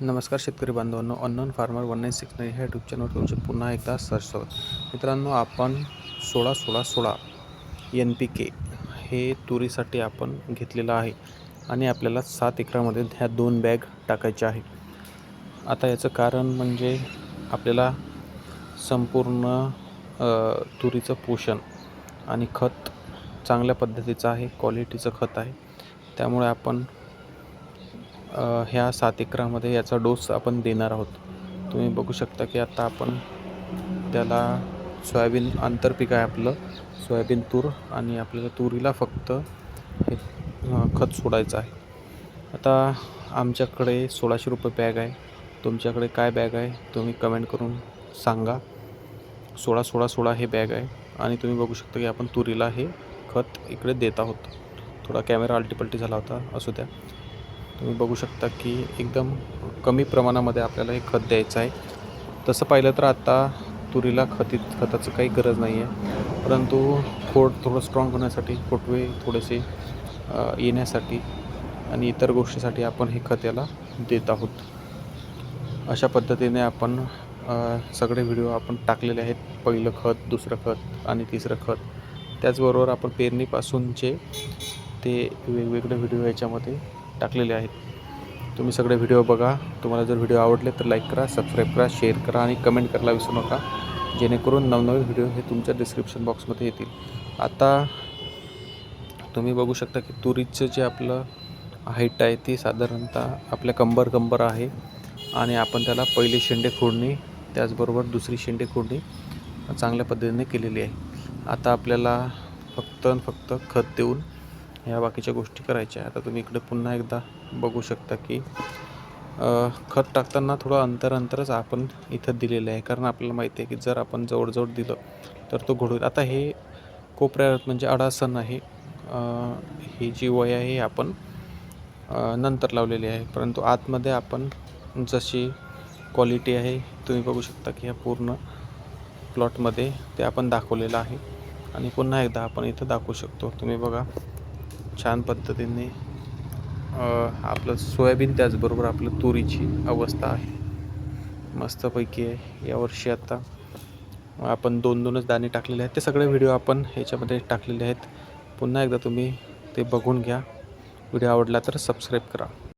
नमस्कार शेतकरी बांधवांनो unknown farmer one nine six nine ह्या यूट्यूब चॅनलवर तुमचे पुन्हा एकदा सर्च मित्रांनो आपण सोळा सोळा सोळा एन पी के हे तुरीसाठी आपण घेतलेलं आहे आणि आपल्याला सात एकरामध्ये ह्या दोन बॅग टाकायच्या आहे. आता याचं कारण म्हणजे आपल्याला संपूर्ण तुरीचं पोषण आणि खत चांगल्या पद्धतीचं आहे क्वालिटीचं खत आहे. त्यामुळे आपण ह्या सात एकरामध्ये याचा डोस आपण देणार आहोत. तुम्ही बघू शकता की आता आपण त्याला सोयाबीन आंतरपीक आहे आपलं. सोयाबीन तूर आणि आपल्याला तुरीला फक्त हे खत सोडायचं आहे. आता आमच्याकडे सोळाशे रुपये बॅग आहे. तुमच्याकडे काय बॅग आहे तुम्ही कमेंट करून सांगा. सोळा सोळा सोळा हे बॅग आहे आणि तुम्ही बघू शकता की आपण तुरीला हे खत इकडे देत आहोत. थोडा कॅमेरा अल्टीपल्टी झाला होता असू द्या. तुम्ही बघू शकता की एकदम कमी प्रमाणामध्ये आपल्याला हे खत द्यायचं आहे. तसं पाहिलं तर आता तुरीला खती खताचं काही गरज नाही आहे. परंतु खोड थोडं स्ट्रॉंग होण्यासाठी फोटवे थोडेसे येण्यासाठी आणि इतर गोष्टीसाठी आपण हे खत याला देत आहोत. अशा पद्धतीने आपण सगळे व्हिडिओ आपण टाकलेले आहेत. पहिलं खत दुसरं खत आणि तिसरं खत. त्याचबरोबर आपण पेरणीपासूनचे ते वेगवेगळे व्हिडिओ याच्यामध्ये टाकलेले आहेत. तुम्ही सगळे व्हिडिओ बघा. तुम्हाला जर व्हिडिओ आवडले तर लाईक करा सबस्क्राईब करा शेअर करा आणि कमेंट करायला विसरू नका. जेणेकरून नवनवीन व्हिडिओ हे तुमच्या डिस्क्रिप्शन बॉक्समध्ये येतील. आता तुम्ही बघू शकता की तुरीचं जे आपलं हाईट आहे ती साधारणतः आपल्या कंबर कंबर आहे आणि आपण त्याला पहिली शेंडे खोडणी त्याचबरोबर दुसरी शेंडे खोडणी चांगल्या पद्धतीने केलेली आहे. आता आपल्याला फक्त फक्त खत देऊन ह्या बाकीच्या गोष्टी करायच्या आता तुम्ही इकडे पुन्हा एकदा बघू शकता की खत टाकताना थोडं अंतर अंतरच आपण इथं दिलेलं आहे. कारण आपल्याला माहिती आहे की जर आपण जवळजवळ दिलं तर तो घोडून आता हे कोपऱ्यात म्हणजे अडासन आहे. ही जी वय आहे ही आपण नंतर लावलेली आहे. परंतु आतमध्ये आपण जशी क्वालिटी आहे तुम्ही बघू शकता की ह्या पूर्ण प्लॉटमध्ये ते आपण दाखवलेलं आहे. आणि पुन्हा एकदा आपण इथं दाखवू शकतो. तुम्ही बघा. छान पद्धतीने आपलं सोयाबीन त्याचबरोबर आपलं तुरीची अवस्था आहे. मस्तपैकी आहे. यावर्षी आता आपण दोन दोनच दाणे टाकलेले आहेत. ते सगळे व्हिडिओ आपण ह्याच्यामध्ये टाकलेले आहेत. पुन्हा एकदा तुम्ही ते बघून घ्या. व्हिडिओ आवडला तर सबस्क्राईब करा.